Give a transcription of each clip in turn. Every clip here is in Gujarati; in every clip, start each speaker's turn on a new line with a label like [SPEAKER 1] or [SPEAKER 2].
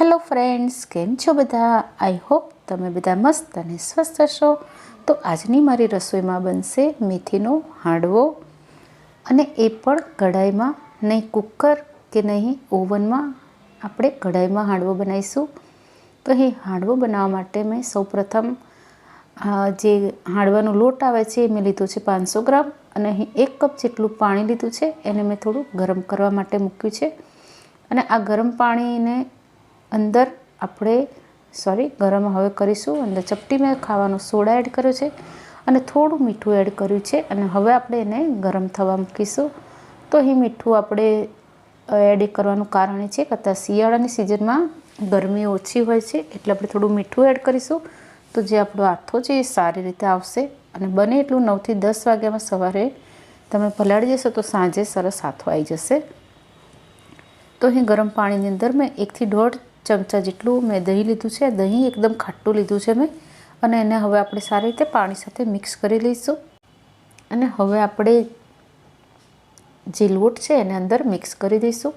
[SPEAKER 1] હેલો ફ્રેન્ડ્સ કેમ છો બધા? આઈ હોપ તમે બધા મસ્ત અને સ્વસ્થ હશો. તો આજની મારી રસોઈમાં બનશે મેથીનો હાંડવો. અને એ પણ કઢાઈમાં, નહીં કુકર કે નહીં ઓવનમાં આપણે કઢાઈમાં હાંડવો બનાવીશું. તો એ હાંડવો બનાવવા માટે મેં સૌપ્રથમ જે હાંડવાનો લોટ આવે છે એ મેં લીધો છે પાંચસો ગ્રામ. અને અહીં એક કપ જેટલું પાણી લીધું છે એને મેં થોડું ગરમ કરવા માટે મૂક્યું છે. અને આ ગરમ પાણીને અંદર આપણે સોરી ગરમ હવે કરીશું. અંદર ચપટી મેં ખાવાનો સોડા એડ કર્યો છે અને થોડું મીઠું એડ કર્યું છે અને હવે આપણે એને ગરમ થવા મૂકીશું. તો અહીં મીઠું આપણે એડ કરવાનું કારણ એ છે કે અત્યારે શિયાળાની સિઝનમાં ગરમી ઓછી હોય છે, એટલે આપણે થોડું મીઠું એડ કરીશું. તો જે આપણો આથો છે એ સારી રીતે આવશે અને બને એટલું નવથી દસ વાગ્યામાં સવારે તમે પલાળી જશો તો સાંજે સરસ આથો આવી જશે. તો અહીં ગરમ પાણીની અંદર મેં એકથી દોઢ ચમચા જેટલું મેં દહીં લીધું છે. દહીં એકદમ ખાટું લીધું છે મેં. અને એને હવે આપણે સારી રીતે પાણી સાથે મિક્સ કરી લઈશું. અને હવે આપણે જે લોટ છે એને અંદર મિક્સ કરી દઈશું.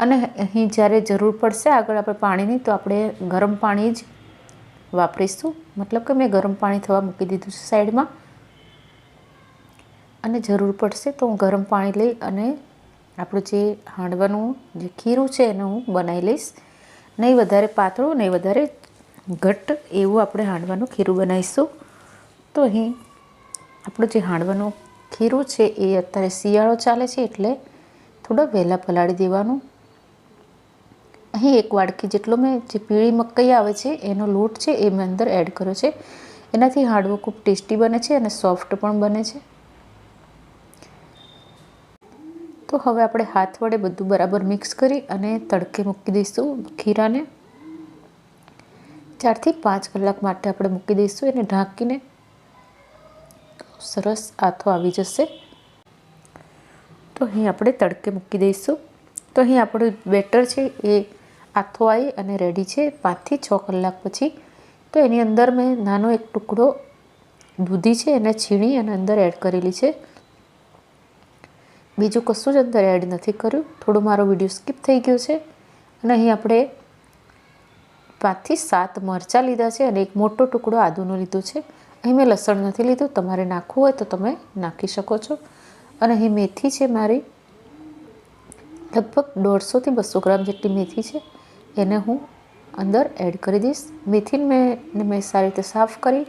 [SPEAKER 1] અને અહીં જ્યારે જરૂર પડશે આગળ આપણે પાણીની તો આપણે ગરમ પાણી જ વાપરીશું. મતલબ કે મેં ગરમ પાણી થવા મૂકી દીધું છે સાઈડમાં. અને જરૂર પડશે તો હું ગરમ પાણી લઈ અને આપણું જે હાંડવાનું જે ખીરું છે એને હું બનાવી લઈશ. નહીં વધારે પાતળું, નહીં વધારે ઘટ્ટ એવું આપણે હાંડવાનું ખીરું બનાવીશું. તો અહીં આપણું જે હાંડવાનું ખીરું છે એ અત્યારે શિયાળો ચાલે છે એટલે થોડા વહેલા પલાળી દેવાનું. અહીં એક વાડકી જેટલો મેં જે પીળી મકાઈ આવે છે, એનો લોટ છે એ મેં અંદર એડ કર્યો છે. એનાથી હાંડવો ખૂબ ટેસ્ટી બને છે અને સોફ્ટ પણ બને છે. તો હવે આપણે હાથ વડે બધું બરાબર મિક્સ કરી અને તડકે મૂકી દઈશું ખીરાને. ચારથી પાંચ કલાક માટે આપણે મૂકી દઈશું એને ઢાંકીને. સરસ આથો આવી જશે. તો અહીં આપણે તડકે મૂકી દઈશું. તો અહીં આપણું બેટર છે એ આથો આવી અને રેડી છે પાંચથી છ કલાક પછી. તો એની અંદર મેં નાનો એક ટુકડો દૂધી છે એને છીણી અને અંદર એડ કરેલી છે. બીજું કશું જ અંદર એડ નથી કર્યું. થોડું મારો વીડિયો સ્કીપ થઈ ગયો છે. અને અહીં આપણે પાંચથી સાત મરચાં લીધા છે અને એક મોટો ટુકડો આદુનો લીધો છે. અહીં મેં લસણ નથી લીધું. તમારે નાખવું હોય તો તમે નાખી શકો છો. અને અહીં મેથી છે મારી. લગભગ દોઢસોથી બસો ગ્રામ જેટલી મેથી છે. એને હું અંદર એડ કરી દઈશ. મેથીને મેં મેં સારી રીતે સાફ કરી,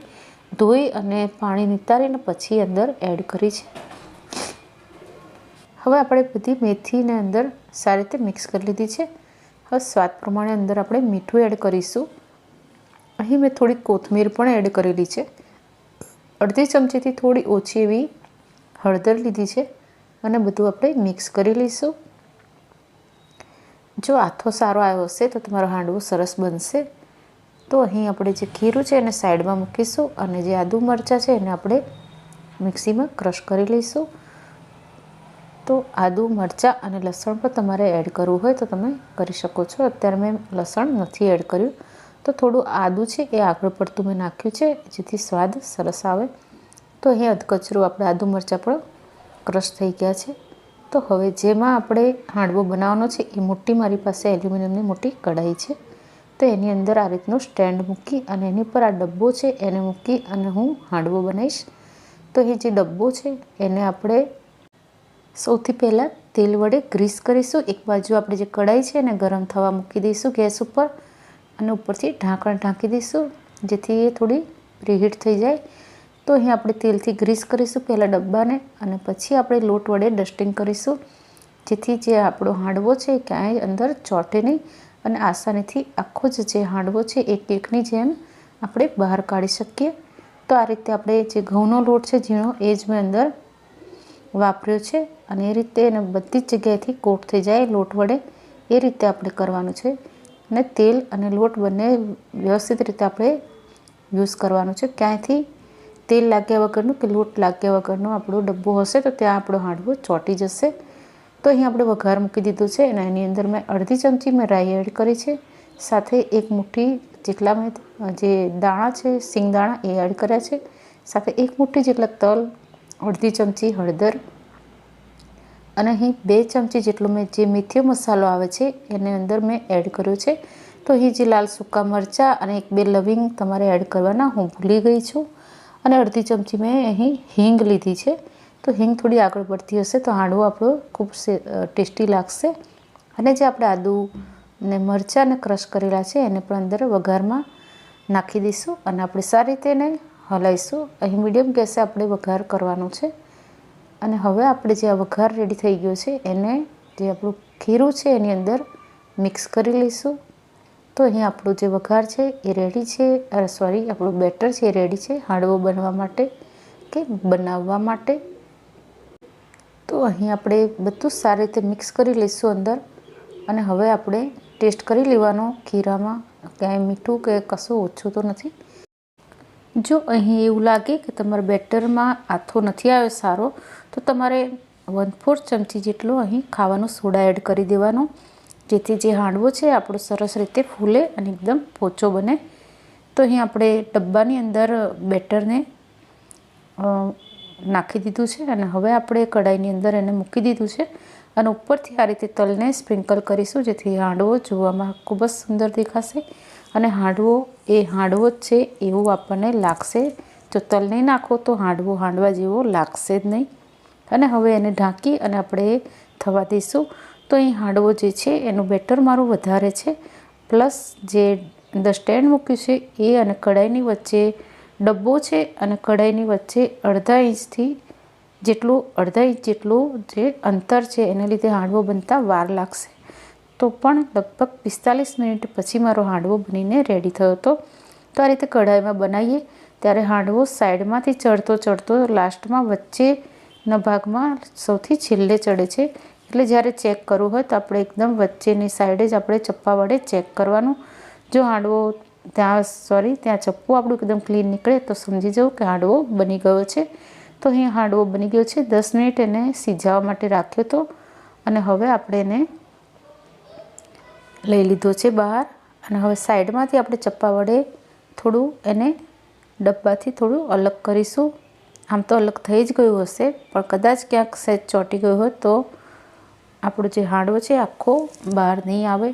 [SPEAKER 1] ધોઈ અને પાણી નિતારીને પછી અંદર એડ કરી છે. હવે આપણે બધી મેથીને અંદર સારી રીતે મિક્સ કરી લીધી છે. હવે સ્વાદ પ્રમાણે અંદર આપણે મીઠું એડ કરીશું. અહીં મેં થોડી કોથમીર પણ એડ કરેલી છે. અડધી ચમચીથી થોડી ઓછી એવી હળદર લીધી છે અને બધું આપણે મિક્સ કરી લઈશું. જો આથો સારો આવ્યો હશે તો તમારો હાંડવો સરસ બનશે. તો અહીં આપણે જે ખીરું છે એને સાઈડમાં મૂકીશું અને જે આદુ મરચાં છે એને આપણે મિક્સીમાં ક્રશ કરી લઈશું. તો આદુ, મરચાં અને લસણ પણ તમારે એડ કરવું હોય તો તમે કરી શકો છો. અત્યારે મેં લસણ નથી એડ કર્યું. તો થોડું આદું છે એ આગળ પડતું મેં નાખ્યું છે, જેથી સ્વાદ સરસ આવે. તો અહીં અધકચરું આપણે આદુ, મરચાં પણ ક્રશ થઈ ગયા છે. તો હવે જેમાં આપણે હાંડવો બનાવવાનો છે, એ મોટી મારી પાસે એલ્યુમિનિયમની મોટી કઢાઈ છે. તો એની અંદર આ રીતનું સ્ટેન્ડ મૂકી અને એની પર આ ડબ્બો છે, એને મૂકી અને હું હાંડવો બનાવીશ. તો એ જે ડબ્બો છે, એને આપણે સૌથી પહેલાં તેલ વડે ગ્રીસ કરીશું. એક બાજુ આપણે જે કઢાઈ છે એને ગરમ થવા મૂકી દઈશું ગેસ ઉપર અને ઉપરથી ઢાંકણ ઢાંકી દઈશું, જેથી એ થોડી પ્રીહીટ થઈ જાય. તો અહીં આપણે તેલથી ગ્રીસ કરીશું પહેલાં ડબ્બાને અને પછી આપણે લોટ વડે ડસ્ટિંગ કરીશું, જેથી જે આપણો હાંડવો છે ક્યાંય અંદર ચોંટે નહીં અને આસાનીથી આખો જ જે હાંડવો છે એ કેકની જેમ આપણે બહાર કાઢી શકીએ. તો આ રીતે આપણે જે ઘઉંનો લોટ છે ઝીણો, એ જ મેં અંદર વાપર્યો છે અને એ રીતે એને બધી જ જગ્યાએથી કોટ થઈ જાય, લોટ વડે. એ રીતે આપણે કરવાનું છે. અને તેલ અને લોટ બંને વ્યવસ્થિત રીતે આપણે યુઝ કરવાનું છે. ક્યાંયથી તેલ લાગ્યા વગરનું કે લોટ લાગ્યા વગરનો આપણો ડબ્બો હશે તો ત્યાં આપણો હાંડવો ચોંટી જશે. તો અહીં આપણે વઘાર મૂકી દીધું છે અને એની અંદર મેં અડધી ચમચી મેં રાઈ એડ કરી છે. સાથે એક મુઠ્ઠી જેટલા મેં જે દાણા છે સિંગ દાણા એ એડ કર્યા છે. સાથે એક મુઠ્ઠી જેટલા તલ અડધી ચમચી હળદર અને અહીં બે ચમચી જેટલો મેં જે મેથીયો મસાલો આવે છે એની અંદર મેં એડ કર્યો છે. તો અહીં જે લાલ સૂકા મરચાં અને એક બે લવિંગ તમારે એડ કરવાના, હું ભૂલી ગઈ છું. અને અડધી ચમચી મેં અહીં હિંગ લીધી છે. તો હિંગ થોડી આગળ પડતી હશે તો હાંડવો આપણો ખૂબ ટેસ્ટી લાગશે. અને જે આપણે આદુ ને મરચાંને ક્રશ કરેલા છે એને પણ અંદર વઘારમાં નાખી દઈશું અને આપણે સારી રીતે એને હલાવીશું અહીં મીડિયમ ગેસે આપણે વઘાર કરવાનો છે. અને હવે આપણે જે આ વઘાર રેડી થઈ ગયો છે, એને જે આપણું ખીરું છે એની અંદર મિક્સ કરી લઈશું. તો અહીં આપણું જે વઘાર છે એ રેડી છે. સોરી આપણું બેટર છે એ રેડી છે, હાંડવો બનવા માટે કે બનાવવા માટે. તો અહીં આપણે બધું સારી રીતે મિક્સ કરી લઈશું અંદર. અને હવે આપણે ટેસ્ટ કરી લેવાનો ખીરામાં. ક્યાંય મીઠું કે કશું ઓછું તો નથી. જો અહીં એવું લાગે કે તમારા બેટરમાં આથો નથી આવ્યો સારો, તો તમારે વન ફોર્થ ચમચી જેટલો અહીં ખાવાનો સોડા એડ કરી દેવાનો, જેથી જે હાંડવો છે આપણો સરસ રીતે ફૂલે અને એકદમ પોચો બને. તો અહીં આપણે ડબ્બાની અંદર બેટરને નાખી દીધું છે અને હવે આપણે કઢાઈની અંદર એને મૂકી દીધું છે અને ઉપરથી આ રીતે તલને સ્પ્રિંકલ કરીશું, જેથી હાંડવો જોવામાં ખૂબ જ સુંદર દેખાશે. અને હાંડવો એ હાંડવો જ છે એવું આપણને લાગશે. જો તલ નહીં નાખો તો હાંડવો હાંડવા જેવો લાગશે જ નહીં. અને હવે એને ઢાંકી અને આપણે થવા દઈશું. તો અહીં હાંડવો જે છે એનું બેટર મારું વધારે છે. પ્લસ જે અંદર સ્ટેન્ડ મૂક્યું છે એ અને કઢાઈની વચ્ચે ડબ્બો છે અને કઢાઈની વચ્ચે અડધા ઇંચથી જેટલું અડધા ઇંચ જેટલું જે અંતર છે એને લીધે હાંડવો બનતા વાર લાગશે. તો પણ લગભગ પિસ્તાલીસ મિનિટ પછી મારો હાંડવો બનીને રેડી થયો હતો. તો આ રીતે કઢાઈમાં બનાવીએ, ત્યારે હાંડવો સાઈડમાંથી ચડતો ચડતો લાસ્ટમાં વચ્ચેના ભાગમાં સૌથી છેલ્લે ચડે છે. એટલે જ્યારે ચેક કરવું હોય તો આપણે એકદમ વચ્ચેની સાઈડે જ આપણે ચપ્પા વડે ચેક કરવાનું. જો હાંડવો ત્યાં સોરી ત્યાં ચપ્પુ આપણું એકદમ ક્લીન નીકળે તો સમજી જવું કે હાંડવો બની ગયો છે. તો અહીં હાંડવો બની ગયો છે. દસ મિનિટ એને સિઝાવવા માટે રાખ્યો હતો અને હવે આપણે એને લઈ લીધો છે બહાર અને હવે સાઈડમાંથી આપણે ચપ્પા વડે થોડું એને ડબ્બાથી થોડું અલગ કરીશું. આમ તો અલગ થઈ જ ગયું હશે, પણ કદાચ ક્યાંક સહેજ ચોંટી ગયું હોય તો આપણો જે હાંડવો છે આખો બહાર નહીં આવે.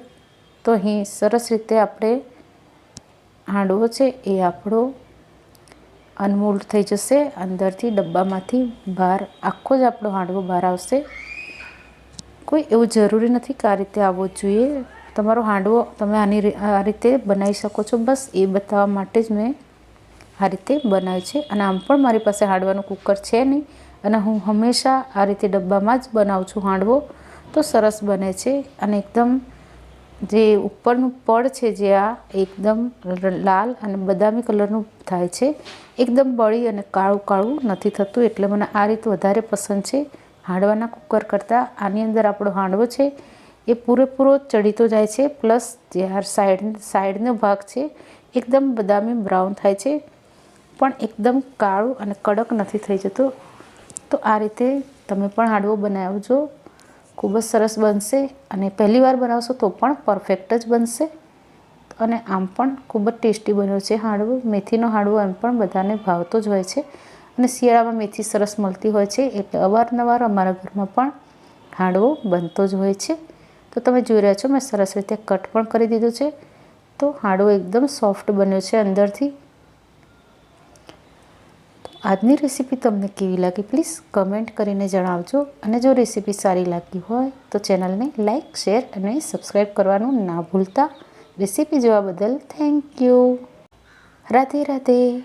[SPEAKER 1] તો અહીં સરસ રીતે આપણે હાંડવો છે એ આપણો અનમોલ્ડ થઈ જશે. અંદરથી ડબ્બામાંથી બહાર, આખો જ આપણો હાંડવો બહાર આવશે. કોઈ એવું જરૂરી નથી કે આ રીતે આવવો જોઈએ. તમારો હાંડવો તમે આની આ રીતે બનાવી શકો છો. બસ એ બતાવવા માટે જ મેં આ રીતે બનાવ્યું છે. અને આમ પણ મારી પાસે હાંડવાનું કુકર છે નહીં. અને હું હંમેશા આ રીતે ડબ્બામાં જ બનાવું છું હાંડવો. તો સરસ બને છે. અને એકદમ જે ઉપરનું પડ છે જે આ એકદમ લાલ અને બદામી કલરનું થાય છે. એકદમ બળી અને કાળું કાળું નથી થતું. એટલે મને આ રીત વધારે પસંદ છે. હાંડવાના કુકર કરતાં આની અંદર આપણો હાંડવો છે. એ પૂરેપૂરો ચડીતો જાય છે, પ્લસ જે આ સાઈડ, સાઈડનો ભાગ છે, એકદમ બદામી બ્રાઉન થાય છે, પણ એકદમ કાળું અને કડક નથી થઈ જતું. તો આ રીતે તમે પણ હાંડવો બનાવજો. ખૂબ જ સરસ બનશે અને પહેલી વાર બનાવશો તો પણ પરફેક્ટ જ બનશે. અને આમ પણ ખૂબ જ ટેસ્ટી બન્યો છે હાંડવો. મેથીનો હાંડવો એમ પણ બધાને ભાવતો જ હોય છે. અને શિયાળામાં મેથી સરસ મળતી હોય છે. એટલે અવારનવાર અમારા ઘરમાં પણ હાંડવો બનતો જ હોય છે. તો તમે જોઈ રહ્યા છો, મેં સરસ રીતે કટ પણ કરી દીધું છે. તો હાડું એકદમ સોફ્ટ બન્યો છે અંદરથી. આજની રેસીપી તમને કેવી લાગી પ્લીઝ કમેન્ટ કરીને જણાવજો. અને જો રેસીપી સારી લાગી હોય તો ચેનલને લાઇક શેર અને સબસ્ક્રાઈબ કરવાનું ના ભૂલતા. રેસીપી જોવા બદલ થેન્ક યુ. રાધે રાધે.